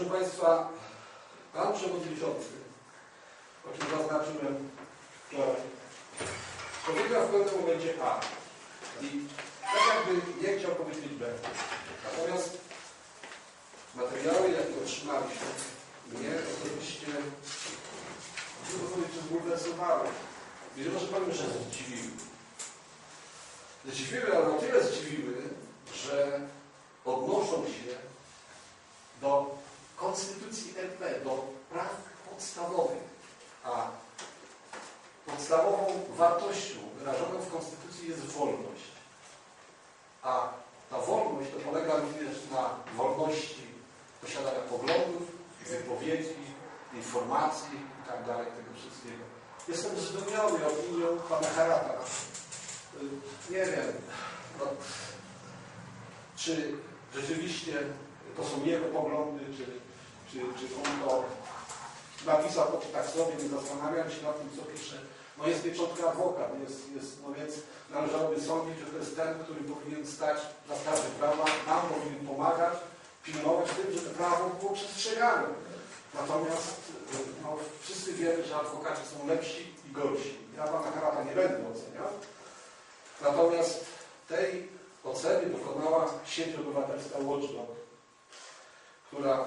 Proszę Państwa, Pan Przewodniczący, o czym zaznaczyłem wczoraj, powiedział w pewnym momencie A i tak jakby nie chciał powiedzieć B. Natomiast materiały, jakie otrzymaliśmy, mnie osobiście zbulwersowały. I że może powiem, że zdziwiły. Ale na tyle zdziwiły, że odnoszą się do Konstytucji RP, do praw podstawowych, a podstawową wartością wyrażoną w Konstytucji jest wolność. A ta wolność to polega również na wolności posiadania poglądów, wypowiedzi, informacji itd. tego wszystkiego. Jestem zdumiony opinią pana Harata. Nie wiem, no, czy rzeczywiście to są jego poglądy, czy, czy, czy on to napisał tak sobie, nie zastanawiam się nad tym, co pisze. No jest pieczątka adwokat, jest, jest, no więc należałoby sądzić, że to jest ten, który powinien stać na straży prawa, nam powinien pomagać, pilnować tym, żeby prawo było przestrzegane. Natomiast no, wszyscy wiemy, że adwokaci są lepsi i gorsi. Ja pana Harata nie będę oceniał. Natomiast tej oceny dokonała sieć obywatelska Watchdog, która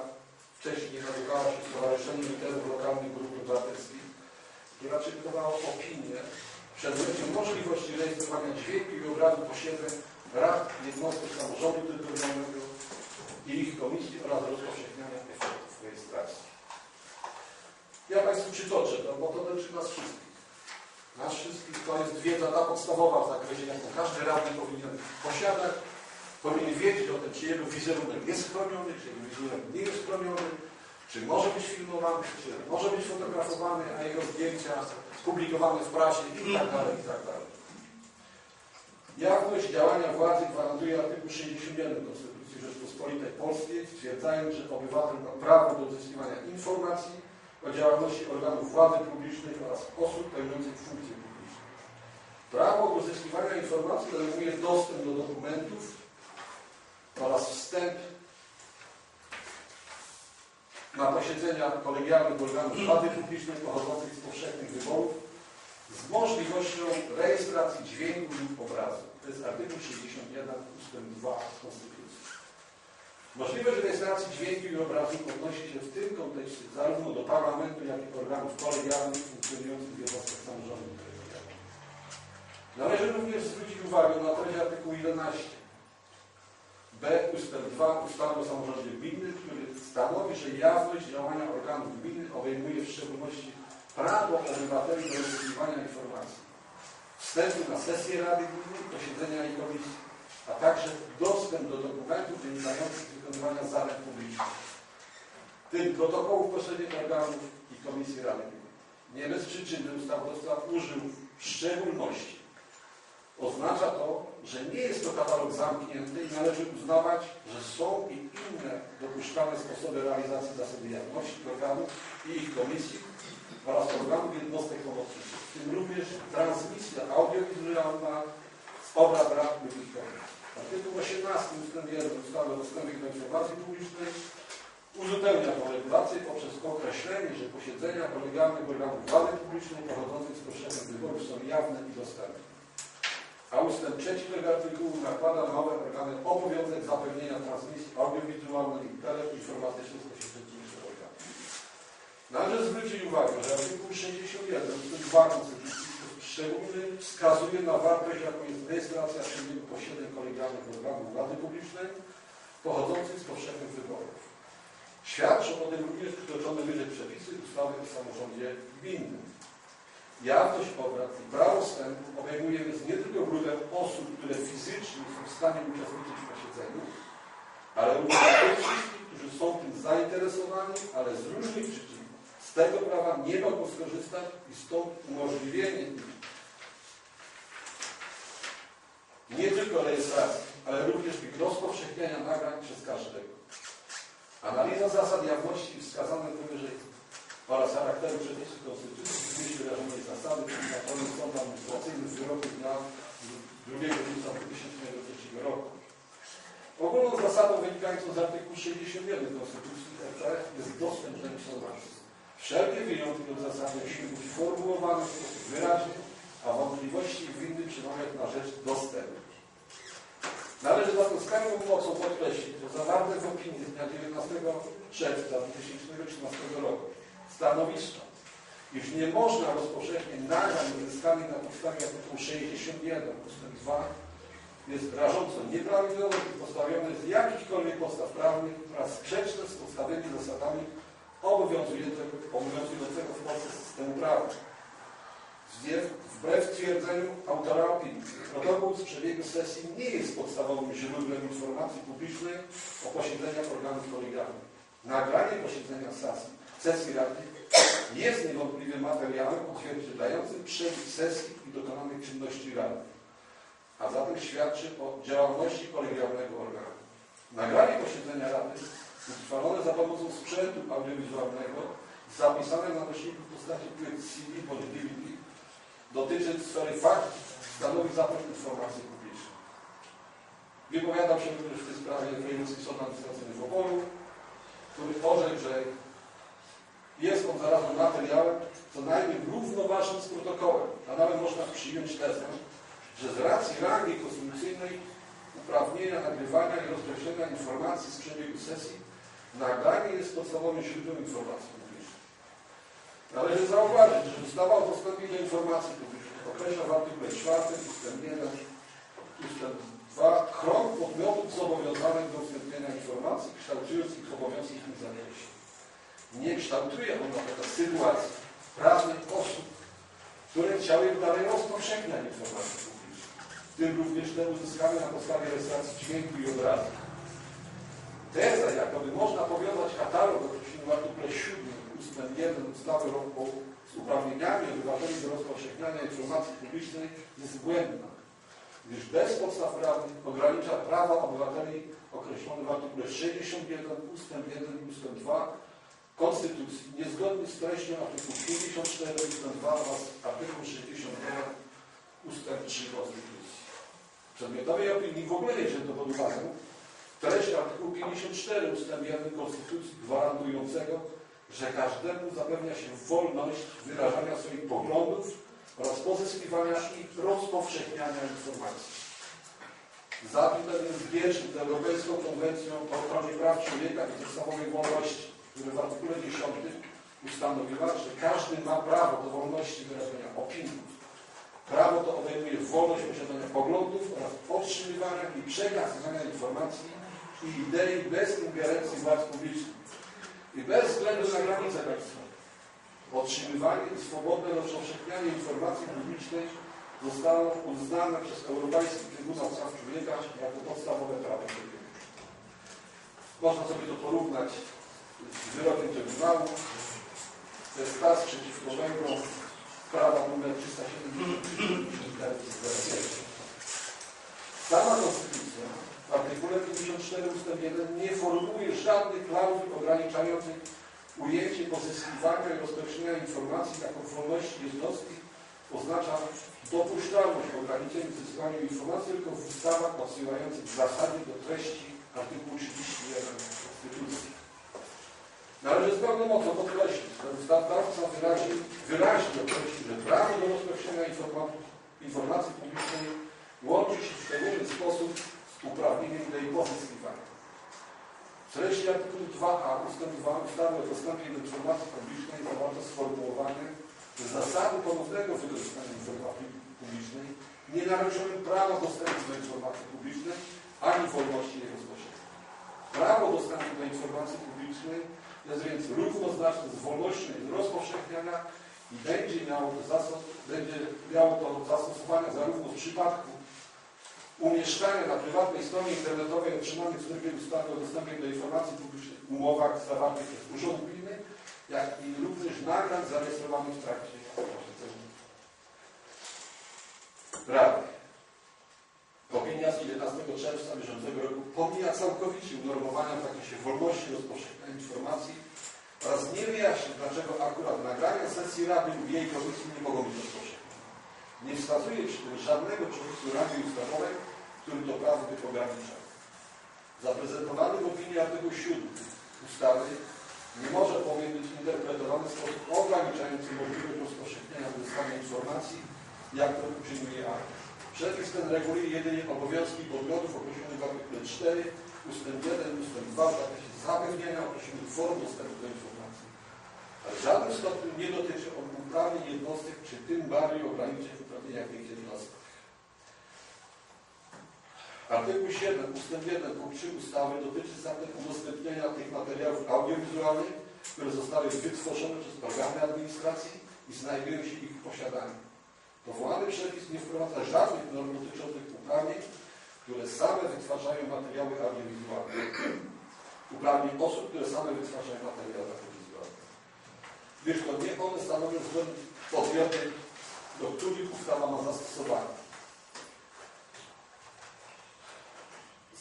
wcześniej nazywała się Stowarzyszeniem Liderów Lokalnych Grup Obywatelskich, która przygotowała opinię w przedmiocie możliwości rejestrowania dźwięku i obrazu posiedzeń rad jednostek samorządu terytorialnego i ich komisji oraz rozpowszechniania efektów rejestracji. Ja Państwu przytoczę to, bo to dotyczy nas wszystkich. Nas wszystkich to jest wiedza ta podstawowa w zakresie, jaką każdy radny powinien posiadać. Powinien wiedzieć o tym, czy jego wizerunek jest chroniony, czy jego wizerunek nie jest chroniony, czy może być filmowany, czy może być fotografowany, a jego zdjęcia publikowane w prasie i tak dalej, i tak dalej. Jawność działania władzy gwarantuje artykuł 61 Konstytucji Rzeczpospolitej Polskiej, stwierdzając, że obywatel ma prawo do uzyskiwania informacji o działalności organów władzy publicznej oraz osób pełniących funkcje publiczne. Prawo do uzyskiwania informacji obejmuje dostęp do dokumentów oraz wstęp na posiedzenia kolegialnych organów władzy publicznej pochodzących z powszechnych wyborów z możliwością rejestracji dźwięku lub obrazu. To jest artykuł 61 ust. 2 Konstytucji. Możliwość rejestracji dźwięku i obrazu odnosi się w tym kontekście zarówno do parlamentu, jak i organów kolegialnych funkcjonujących w jednostkach samorządu terytorialnego. Należy również zwrócić uwagę na treść artykułu 11 b ustęp 2 ustawy o samorządzie gminnym, który stanowi, że jawność działania organów gminy obejmuje w szczególności prawo obywateli do uzyskiwania informacji, wstępu na sesję Rady Gminy, posiedzenia i komisji, a także dostęp do dokumentów wynikających z wykonywania zadań publicznych, tym protokołów posiedzeń organów i komisji Rady Gminy. Nie bez przyczyny ustawodawca użył w szczególności. Oznacza to, że nie jest to katalog zamknięty i należy uznawać, że są i inne dopuszczalne sposoby realizacji zasady jawności organów i ich komisji oraz organów jednostek pomocniczych, w tym również transmisja audiowizualna z obrad rad komisji. Artykuł 18 ust. 1 ustawy o dostępie do informacji publicznej uzupełnia tę regulację poprzez określenie, że posiedzenia kolegialnych organów władzy publicznej pochodzących z powszechnych wyborów są jawne i dostępne a ustęp trzeci tego artykułu nakłada na nowe organy obowiązek zapewnienia transmisji audiowizualnej i teleinformatycznej z niższych organów. Należy zwrócić uwagę, że artykuł 61 ust. 2 Konstytucji szczególnie wskazuje na wartość, jaką jest rejestracja przebiegu posiedzeń kolegialnych organów władzy publicznej pochodzących z powszechnych wyborów. Świadczą o tym również przytoczone wyżej przepisy ustawy o samorządzie gminnym. Jawność obrad i prawo wstępu nie tylko grupę osób, które fizycznie są w stanie uczestniczyć w posiedzeniu, ale również tych wszystkich, którzy są tym zainteresowani, ale z różnych przyczyn z tego prawa nie mogą skorzystać i stąd umożliwienie nie tylko rejestracji, ale również ich rozpowszechniania nagrań przez każdego. Analiza zasad jawności wskazane powyżej oraz charakteru przepisów Konstytucji w myśl wyrażonej zasady przedstawionej Sądu Administracyjnym w wyroku dnia 2 lipca 2003 roku. Ogólną zasadą wynikającą z artykułu 61 Konstytucji RP Wszelkie wyjątki od zasady muszą być formułowane w sposób wyraźny, a wątpliwości winny przemawiać na rzecz dostępu. Należy zatem z pełną mocą podkreślić, że zawarte w opinii z dnia 19 czerwca 2013 roku stanowisko, iż nie można rozpowszechnić nagrań uzyskanych na podstawie artykułu 61 ust. 2 jest rażąco nieprawidłowe i postawione z jakichkolwiek podstaw prawnych oraz sprzeczne z podstawowymi zasadami obowiązującego, obowiązującego w Polsce systemu prawa. Wbrew twierdzeniu autora opinii, protokół z przebiegu sesji nie jest podstawowym źródłem informacji publicznej o posiedzeniach organów kolegialnych. Nagranie posiedzenia sesji, sesji Rady jest niewątpliwie materiałem odzwierciedlającym przebieg sesji i dokonanych czynności Rady, a zatem świadczy o działalności kolegialnego organu. Nagranie posiedzenia Rady utrwalone za pomocą sprzętu audiowizualnego zapisane na nośniku w postaci płyt CD bądź DVD dotyczy sfery faktów, stanowi zatem informację publiczną. Wypowiadał się również w tej sprawie Wojewódzki Sąd Administracyjny w Opolu, który orzekł, że jest on zarazem materiałem co najmniej równoważnym z protokołem, a nawet można przyjąć tezę, że z racji rangi konstytucyjnej uprawnienia nagrywania i rozprzestrzeniania informacji z przebiegu sesji nagranie jest podstawowym źródłem informacji publicznej. Należy zauważyć, że ustawa o dostępie do informacji publicznej określa w artykule 4 ust. 1 ust. 2 krąg podmiotów zobowiązanych do udostępniania informacji, kształtując ich obowiązki w tym. Nie kształtuje ona taka sytuacji prawnych osób, które chciały dalej rozpowszechniać informacje publiczne, w tym również te uzyskane na podstawie rejestracji dźwięku i obrazu. Teza, jakoby można powiązać katalog określony w artykule 7 ust. 1 ustawy o z uprawnieniami obywateli do rozpowszechniania informacji publicznej jest błędna, gdyż bez podstaw prawnych ogranicza prawa obywateli określone w artykule 61 ust. 1 i ust. 2 Konstytucji, niezgodnie z treścią artykułu 54 ust. 2 oraz artykuł 61 ust. 3 Konstytucji. W przedmiotowej opinii w ogóle nie wzięto pod uwagę treść artykułu 54 ust. 1 Konstytucji gwarantującego, że każdemu zapewnia się wolność wyrażania swoich poglądów oraz pozyskiwania i rozpowszechniania informacji. Zapis ten jest zbieżny z Europejską Konwencją o ochronie praw człowieka i podstawowej wolności, która w artykule 10 ustanowiła, że każdy ma prawo do wolności wyrażania opinii. Prawo to obejmuje wolność posiadania poglądów oraz otrzymywania i przekazywania informacji i idei bez ingerencji władz publicznych i bez względu na granice państwowe. Otrzymywanie i swobodne rozpowszechnianie informacji publicznej zostało uznane przez Europejski Trybunał Praw Człowieka jako podstawowe prawo człowieka. Można sobie to porównać wyrokiem Trybunału. To jest przeciwko Węgrom, prawa numer 370 Sama Konstytucja w artykule 54 ust. 1 nie formułuje żadnych klauzul ograniczających ujęcie pozyskiwania i rozpowszechniania informacji jako wolności jednostki oznacza dopuszczalność ograniczeń w zyskiwaniu informacji tylko w ustawach odsyłających w zasadzie do treści artykułu 31 Konstytucji. Należy z pełną mocą podkreślić, że ustawodawca wyraźnie, wyraźnie określił, że prawo do rozpowszechniania informacji, informacji publicznej łączy się w szczególny sposób z uprawnieniem do jej pozyskiwania. W treści artykułu 2a ust. 2 ustawy o dostępie do informacji publicznej zawarto sformułowanie, że zasady ponownego wykorzystania informacji publicznej nie naruszają prawa dostępu do informacji publicznej ani wolności jej rozpowszechnienia. Prawo dostępu do informacji publicznej jest więc równoznaczne z wolnością jej rozpowszechniania i będzie miało to, zastos będzie miało to zastosowanie zarówno w przypadku umieszczania na prywatnej stronie internetowej otrzymanych w trybie ustawy o dostępie do informacji publicznej umowach zawartych przez Urząd Gminy, jak i również nagrań zarejestrowanych w trakcie posiedzenia Opinia z 11 czerwca bieżącego roku pomija całkowicie unormowania w zakresie wolności rozpowszechniania informacji oraz nie wyjaśnia, dlaczego akurat nagrania sesji Rady lub jej komisji nie mogą być rozpowszechnione. Nie wskazuje tym żadnego przepisu Rady Ustawowej, który to prawo by ograniczał. Zaprezentowany w opinii artykuł 7 ustawy nie może bowiem być interpretowany w sposób ograniczający możliwość rozpowszechnienia uzyskania informacji, jak to uczynuje akt. Przepis ten reguluje jedynie obowiązki podmiotów określonych w artykule 4, ustęp 1, ustęp 2 w zakresie zapewnienia określonych form dostępu do informacji. Ale w żadnym stopniu nie dotyczy on uprawnień jednostek, czy tym bardziej ograniczeń w uprawnieniach tych jednostek. Artykuł 7 ust. 1 punkt 3 ustawy dotyczy zatem udostępnienia tych materiałów audiowizualnych, które zostały wytworzone przez organy administracji i znajdują się w ich posiadaniu. Powołany przepis nie wprowadza żadnych norm dotyczących uprawnień, które same wytwarzają materiały audiowizualne. Uprawnień osób, które same wytwarzają materiały audiowizualne. Gdyż to nie one stanowią względ podmioty, do których ustawa ma zastosowanie.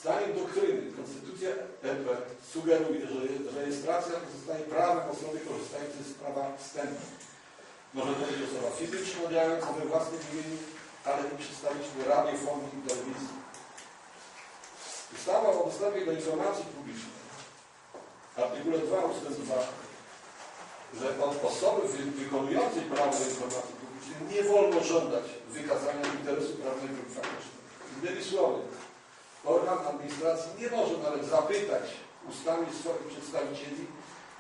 Zdaniem doktryny Konstytucja RP sugeruje, że rejestracja pozostaje prawem osoby korzystającej z prawa wstępu. Może to być osoba fizyczna działająca we własnym imieniu, ale i przedstawiciel radiofonii i telewizji. Ustawa o dostępie do informacji publicznej, artykule 2 ust. 2, że od osoby wy- wykonującej prawo do informacji publicznej nie wolno żądać wykazania interesu prawnego lub faktycznego. Innymi słowy, organ administracji nie może nawet zapytać ustami swoich przedstawicieli,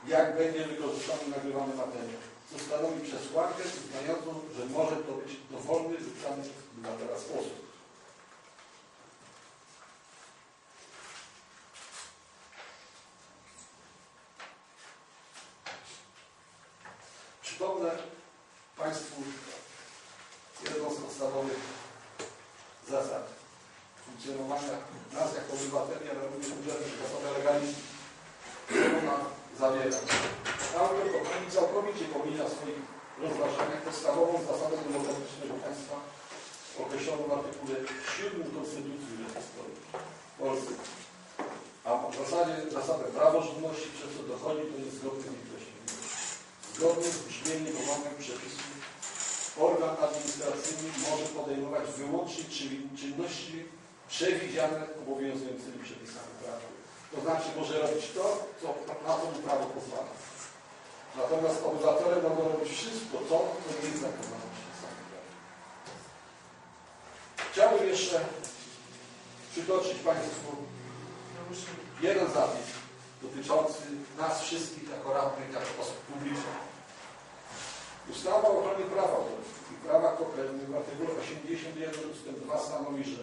jak będzie wykorzystany nagrywany materiał, co stanowi przesłankę uznającą, że może to być dowolny, wybrany przez obywatela sposób. Przypomnę Państwu jedną z podstawowych zasad funkcjonowania nas jako obywateli, ale również urzędów zasady legalizmu, którą ona zawiera. Autor popełni całkowicie pomija swoich rozważaniach podstawową zasadę demokratycznego państwa określoną w artykule 7 Konstytucji Rzeczypospolitej Polskiej. A w zasadzie zasadę praworządności, przez co dochodzi, to zgodnie z treścią. Zgodnie z brzmieniem omawianych przepisów organ administracyjny może podejmować wyłącznie czyn- czynności przewidziane obowiązującymi przepisami prawa. To znaczy może robić to, co na to prawo pozwala. Natomiast obywatele mogą robić wszystko to, co nie prawa. Chciałbym jeszcze przytoczyć Państwu jeden zapis dotyczący nas wszystkich jako radnych, jako osób publicznych. Ustawa o ochronie praw autorskich i prawa pokrewnych w artykule 81 ust. 2 stanowi, że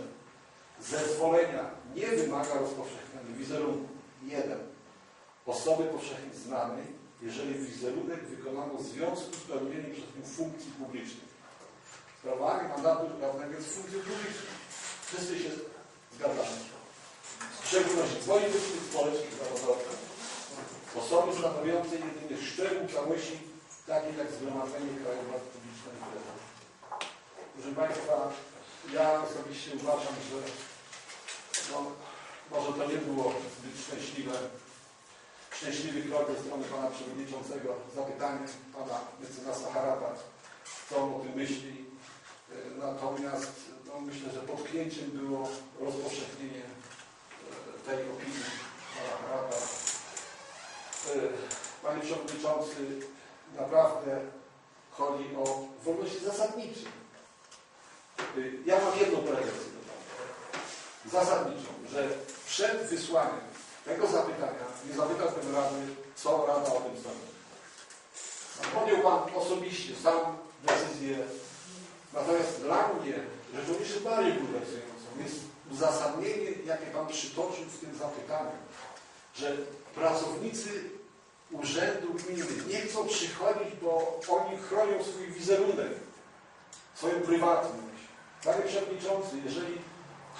zezwolenia nie wymaga rozpowszechniania wizerunku 1 osoby powszechnie znanej, jeżeli wizerunek wykonano w związku z pełnieniem przez nią funkcji publicznych. Sprawowanie mandatu prawnego jest funkcją publiczną. Wszyscy się zgadzamy. W szczególności wojewódzkich społecznych prawodawców osoby stanowiące jedynie szczegół całości, takie jak Zgromadzenie Krajowe Publiczne i Prezydent. Proszę Państwa, ja osobiście uważam, że no, może to nie było zbyt szczęśliwe, szczęśliwy krok ze strony Pana Przewodniczącego. Zapytanie Pana mecenasa Harata, co on o tym myśli. E, Natomiast no, myślę, że potknięciem było rozpowszechnienie e, tej opinii Pana Harata. E, Panie Przewodniczący, naprawdę chodzi o wolności zasadnicze. Ja mam jedną prelegację do Pana. Zasadniczą, że przed wysłaniem tego zapytania Co Rada o tym sądzi. Podjął Pan osobiście sam decyzję. Natomiast dla mnie rzeczą jeszcze bardziej bulwersującą jest uzasadnienie, jakie Pan przytoczył w tym zapytaniu, że pracownicy urzędu gminy nie chcą przychodzić, bo oni chronią swój wizerunek, swoją prywatność. Panie Przewodniczący, jeżeli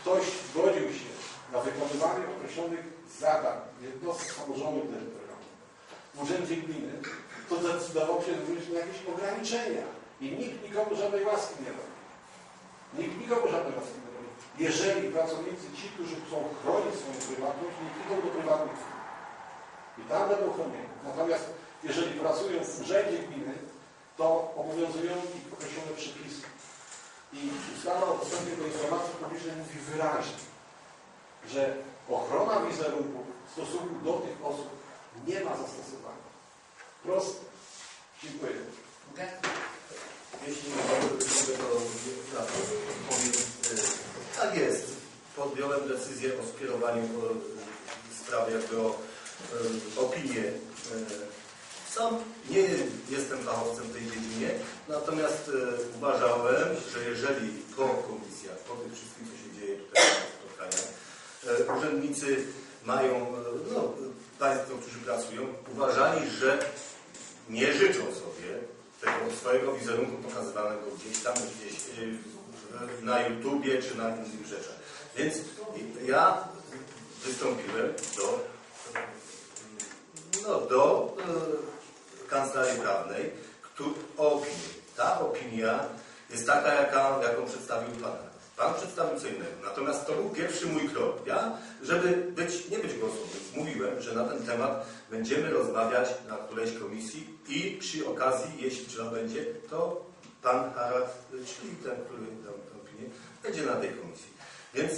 ktoś zgodził się na wykonywanie określonych zadań jednostek samorządu w urzędzie gminy, to zdecydował się również na jakieś ograniczenia i nikt nikomu żadnej łaski nie robi. Nikt nikomu żadnej łaski nie robi. Jeżeli pracownicy, ci, którzy chcą chronić swoją prywatność, nie idą do prywatnych. I tam będą chronieni. Natomiast jeżeli pracują w urzędzie gminy, to obowiązują ich określone przepisy. I ustawa o dostępie do informacji publicznej mówi wyraźnie, że ochrona wizerunku w stosunku do tych osób nie ma zastosowania. Proste. Dziękuję. Okay? Jeśli mogę, to to powiem. E, tak jest. Podjąłem decyzję o skierowaniu e, sprawy jakby o e, opinię. Sam nie jestem fachowcem w tej dziedzinie, natomiast uważałem, że jeżeli po komisja, po tym wszystkim, co się dzieje tutaj na spotkaniach, urzędnicy mają no, Państwo, którzy pracują, uważali, że nie życzą sobie tego swojego wizerunku pokazywanego gdzieś tam, gdzieś w- na YouTubie czy na innych rzeczach. Więc ja wystąpiłem do, no, do y, kancelarii prawnej któ- o opinię. Ta opinia jest taka, jaka, jaką przedstawił Pan. Pan przedstawił co innego. Natomiast to był pierwszy mój krok. Ja, żeby być, nie być głosowym, mówiłem, że na ten temat będziemy rozmawiać na którejś komisji i przy okazji, jeśli trzeba będzie, to Pan Harald, czyli ten, który dał opinię, będzie na tej komisji. Więc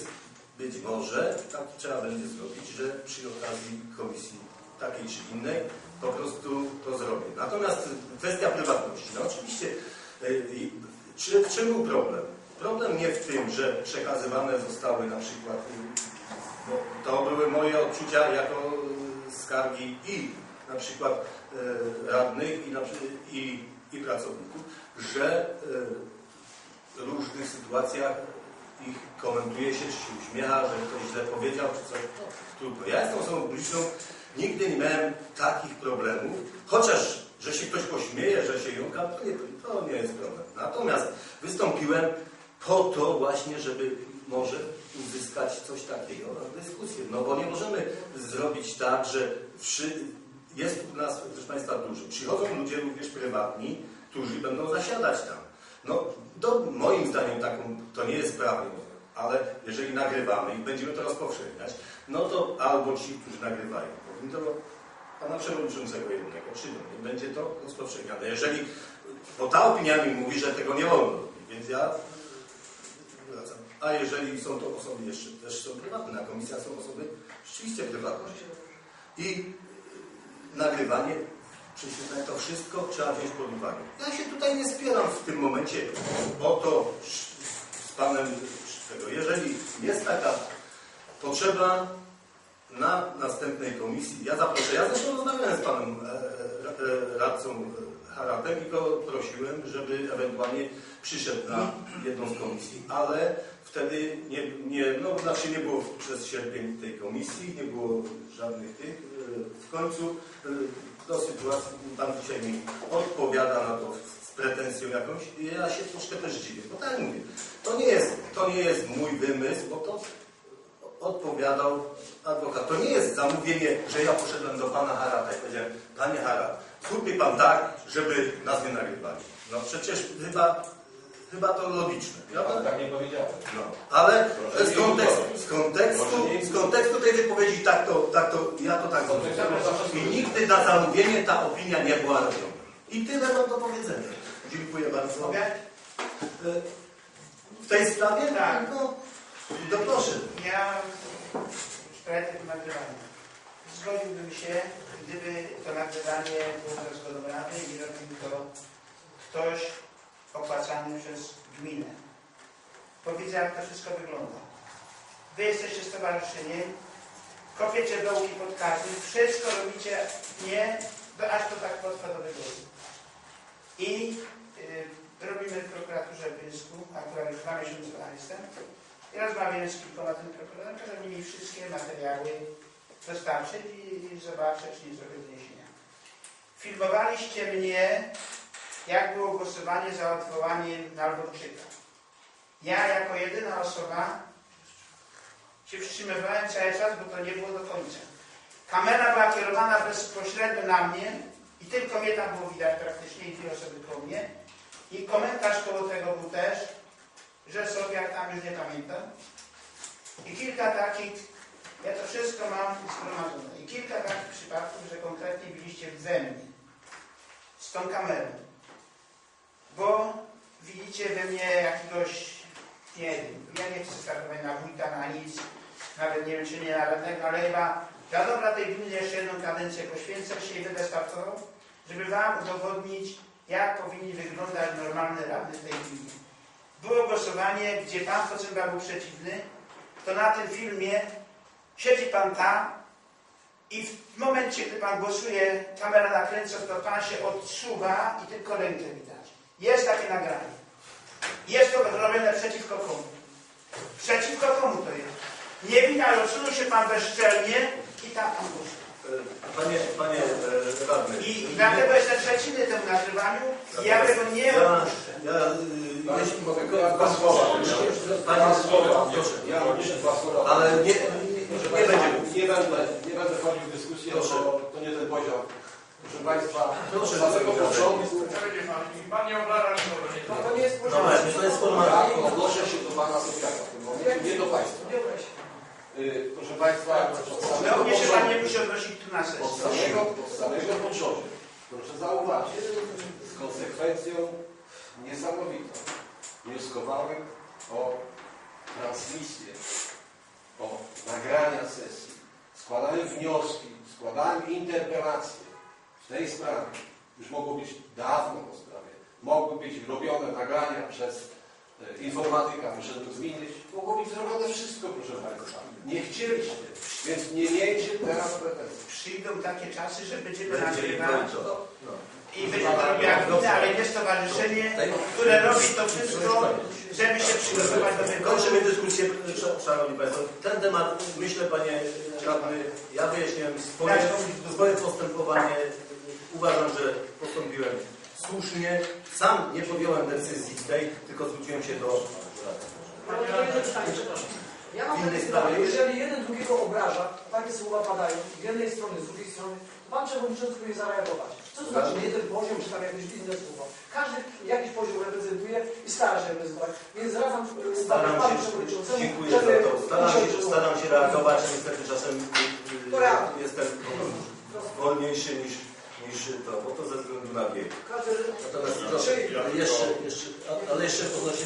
być może tak trzeba będzie zrobić, że przy okazji komisji takiej czy innej po prostu to zrobię. Natomiast kwestia prywatności. No oczywiście, y, czy, czym był problem? Problem nie w tym, że przekazywane zostały na przykład, y, bo to były moje odczucia jako y, skargi i na przykład y, radnych i, na, i, i pracowników, że w różnych sytuacjach ich komentuje się, czy się uśmiecha, że ktoś źle powiedział, czy coś. No, trudno. Ja jestem osobą publiczną, nigdy nie miałem takich problemów, chociaż, że się ktoś pośmieje, że się jąka, to nie, to nie jest problem. Natomiast wystąpiłem po to właśnie, żeby może uzyskać coś takiego na dyskusję. No bo nie możemy zrobić tak, że wszy... jest u nas, proszę Państwa, dużo. Przychodzą ludzie również prywatni, którzy będą zasiadać tam. No, do, moim zdaniem taką, to nie jest prawnie, ale jeżeli nagrywamy i będziemy to rozpowszechniać, no to albo ci, którzy nagrywają, powinni do pana przewodniczącego jednego, czy do mnie, będzie to rozpowszechniane. Jeżeli, bo ta opinia mi mówi, że tego nie wolno więc ja. A jeżeli są to osoby jeszcze też są prywatne, na komisjach są osoby rzeczywiście prywatne. I nagrywanie, prześwietlenie, to wszystko trzeba wziąć pod uwagę. Ja się tutaj nie spieram w tym momencie o to z panem tego. Jeżeli jest taka potrzeba na następnej komisji, ja zaproszę, ja zresztą rozmawiałem z panem e, e, radcą Haraldem i go prosiłem, żeby ewentualnie przyszedł na jedną z komisji, ale wtedy nie, nie, no znaczy nie było przez sierpień tej komisji, nie było żadnych tych. e, W końcu e, do sytuacji, pan dzisiaj mi odpowiada na to z pretensją jakąś i ja się troszkę też dziwię, bo tak mówię, to nie jest, to nie jest mój wymysł, bo to odpowiadał adwokat. To nie jest zamówienie, że ja poszedłem do pana Harata i powiedziałem, panie Harat, zróbmy pan tak, żeby nas nie nagrywali. No przecież chyba, chyba to logiczne. Prawda? tak nie powiedziałem. No, ale Proszę z kontekstu, z, kontekstu, z kontekstu tej wypowiedzi tak to, tak to ja to tak zrozumiałem. I nigdy na zamówienie ta opinia nie była robiona. I tyle mam do powiedzenia. Dziękuję bardzo. Mogę? W tej sprawie? Tak. No, to proszę. Ja w sprawie tego nagrywania. Zgodziłbym się, gdyby to nagrywanie było rady i robił to ktoś opłacany przez gminę. Bo jak to wszystko wygląda. Wy jesteście stowarzyszeniem, kopiecie dołki pod każdym, wszystko robicie nie, do, aż to tak potrwa do wygody. I y, robimy w prokuraturze w akurat już dwa miesiące tam jestem, i rozmawiałem z kilkoma tymi prokuratorami, kazali mi wszystkie materiały dostarczyć i, i zobaczę, czy nie zrobię doniesienia. Filmowaliście mnie, jak było głosowanie za odwołaniem Nalborczyka. Ja jako jedyna osoba się wstrzymywałem cały czas, bo to nie było do końca. Kamera była kierowana bezpośrednio na mnie i tylko mnie tam było widać praktycznie i dwie osoby koło mnie. I komentarz koło tego był też, że sobie jak tam już nie pamiętam. I kilka takich, ja to wszystko mam zgromadzone. I kilka takich przypadków, że konkretnie byliście we mnie. Z tą kamerą. Bo widzicie we mnie jakiegoś, nie wiem, ja nie chcę startować na wójta, na nic, nawet nie wiem czy nie na radnego, ale chyba dla dobra tej gminy jeszcze jedną kadencję poświęcę się i będę startował, żeby Wam udowodnić, jak powinni wyglądać normalne radny w tej gminie. Było głosowanie, gdzie Pan Kocymba był przeciwny, to na tym filmie siedzi pan tam i w momencie, gdy pan głosuje, kamera nakręca, to pan się odsuwa i tylko rękę widać. Jest takie nagranie. Jest to robione przeciwko komu? Przeciwko komu to jest? Nie widać, odsunął się pan bezczelnie i tam pan. E, Panie, panie e, radny. I, I dlatego jestem przeciwny temu nagrywaniu i ja tego nie ja, odpuszczę. ja, y, jeśli mogę, Ja dwa słowa. Panie, Dwa słowa. proszę. Ja muszę dwa słowa. Ale nie, Proszę nie Państwa, będzie. nie będę, nie będę wchodził w dyskusję, Proszę. bo to nie ten poziom. Proszę Państwa, Proszę, od samego proszę. początku Pan nie obraża. No to nie jest No właśnie, to jest ja formalne. odnoszę się do Pana Sofiaka w tym momencie, nie do Państwa. Y, Proszę Państwa, od samego Do mnie się pan nie początku, musi odnosić tu na od sesję. samego, od samego początku, proszę zauważyć, z konsekwencją niesamowitą wnioskowałem o transmisję, o nagrania sesji, składałem wnioski, składałem interpelacje tej sprawie. Już mogło być dawno po sprawie. Mogły być robione nagrania przez e, informatyka, muszę to zmienić. Mogło być zrobione wszystko, proszę Państwa. Nie chcieliście, więc nie miejcie teraz pretensji. Przyjdą takie czasy, że będziemy Będzie nagrywać to. No. i będzie to robiła ale jest stowarzyszenie, które robi to wszystko, żeby się przygotować do wyborów. Kończymy dyskusję, sz- Szanowni Państwo. Ten temat, myślę Panie Radny, ja wyjaśniłem swoje, swoje postępowanie. Uważam, że postąpiłem słusznie. Sam nie podjąłem decyzji tej, tylko zwróciłem się do. Panie radny, przepraszam. Ja mam takie sprawie pytanie, jeżeli jeden drugiego obraża, takie słowa padają z jednej strony, z drugiej strony, to pan przewodniczący powinien zareagować. Co to znaczy jeden poziom, czy tam jakieś inne słowa? Każdy jakiś poziom reprezentuje i stara się reprezentować. Więc zwracam Staram panu się, przewodniczącemu, dziękuję żeby za to. Staram się, staram się reagować. Niestety czasem y, y, To jestem wolniejszy niż, niż to, bo to ze względu na wiek. Natomiast proszę, jeszcze, jeszcze, ale jeszcze odnośnie